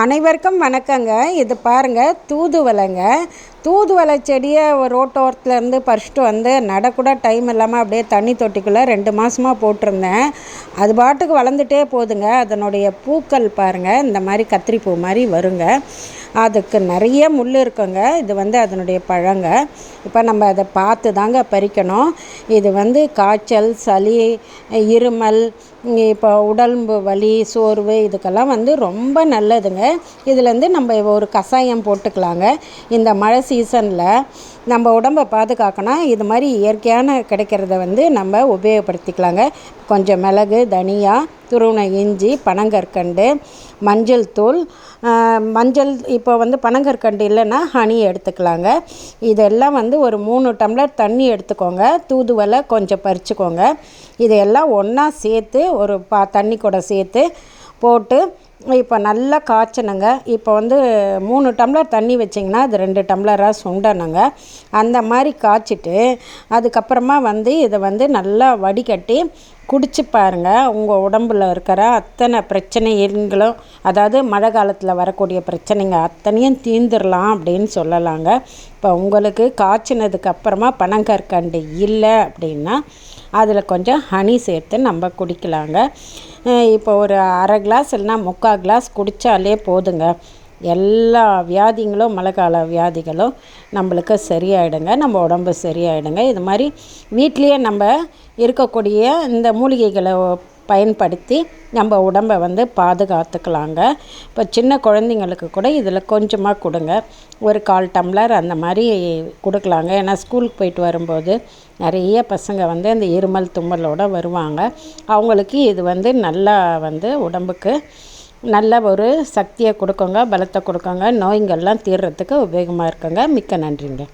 அனைவருக்கும் வணக்கங்க. இது பாருங்கள் தூதுவளைங்க. தூதுவளை செடியை ரோட்டோரத்துலேருந்து பறிச்சுட்டு வந்து நடக்கூட டைம் இல்லாமல் அப்படியே தண்ணி தொட்டிக்குள்ளே ரெண்டு மாதமாக போட்டிருந்தேன். அது பாட்டுக்கு வளர்ந்துட்டே போகுதுங்க. அதனுடைய பூக்கள் பாருங்கள் இந்த மாதிரி கத்திரிப்பூ மாதிரி வருங்க. அதுக்கு நிறைய முள் இருக்குங்க. இது வந்து அதனுடைய பழங்க. இப்போ நம்ம அதை பார்த்து தாங்க பறிக்கணும். இது வந்து காய்ச்சல் சளி இருமல் இப்போ உடம்பு வலி சோர்வு இதுக்கெல்லாம் வந்து ரொம்ப நல்லதுங்க. இதுலேருந்து நம்ம ஒரு கஷாயம் போட்டுக்கலாங்க. இந்த மழை சீசனில் நம்ம உடம்பை பாதுகாக்கணும் இது மாதிரி இயற்கையான கிடைக்கிறத வந்து நம்ம உபயோகப்படுத்திக்கலாங்க. கொஞ்சம் மிளகு தனியா துருவன இஞ்சி பனங்கற்கண்டு மஞ்சள் தூள் மஞ்சள் இப்போ வந்து பனங்கற்கண்டு இல்லைன்னா ஹனி எடுத்துக்கலாங்க. இதெல்லாம் வந்து ஒரு மூணு டம்ளர் தண்ணி எடுத்துக்கோங்க. தூதுவலை கொஞ்சம் பறிச்சுக்கோங்க. இதையெல்லாம் ஒன்றா சேர்த்து ஒரு பா தண்ணி கூட சேர்த்து போட்டு இப்போ நல்லா காய்ச்சணுங்க. இப்போ வந்து மூணு டம்ளர் தண்ணி வச்சிங்கன்னா அது ரெண்டு டம்ளராக சுண்டணுங்க. அந்த மாதிரி காய்ச்சிட்டு அதுக்கப்புறமா வந்து இதை வந்து நல்லா வடிகட்டி குடித்து பாருங்கள் உங்கள் உடம்பில் இருக்கிற அத்தனை பிரச்சனைகளும் அதாவது மழை காலத்தில் வரக்கூடிய பிரச்சனைங்க அத்தனையும் தீந்துடலாம் அப்படின்னு சொல்லலாங்க. இப்போ உங்களுக்கு காய்ச்சினதுக்கு அப்புறமா பனங்கற்கண்டு இல்லை அப்படின்னா அதில் கொஞ்சம் ஹனி சேர்த்து நம்ம குடிக்கலாங்க. இப்போ ஒரு அரை கிளாஸ் இல்லைனா முக்கால் கிளாஸ் குடித்தாலே போதுங்க. எல்லா வியாதிங்களும் மழை கால வியாதிகளும் நம்மளுக்கு சரியாயிடுங்க. நம்ம உடம்பு சரியாயிடுங்க. இது மாதிரி வீட்லேயே நம்ம இருக்கக்கூடிய இந்த மூலிகைகளை பயன்படுத்தி நம்ம உடம்பை வந்து பாதுகாத்துக்கலாங்க. இப்போ சின்ன குழந்தைங்களுக்கு கூட இதில் கொஞ்சமாக கொடுங்க. ஒரு கால் டம்ளர் அந்த மாதிரி கொடுக்கலாங்க. ஏன்னா ஸ்கூலுக்கு போயிட்டு வரும்போது நிறைய பசங்க வந்து அந்த இருமல் தும்மலோடு வருவாங்க. அவங்களுக்கு இது வந்து நல்லா வந்து உடம்புக்கு நல்ல ஒரு சக்தியை கொடுக்குங்க பலத்தை கொடுக்குங்க நோய்கள்லாம் தீர்றதுக்கு உபயோகமாக இருக்குங்க. மிக்க நன்றிங்க.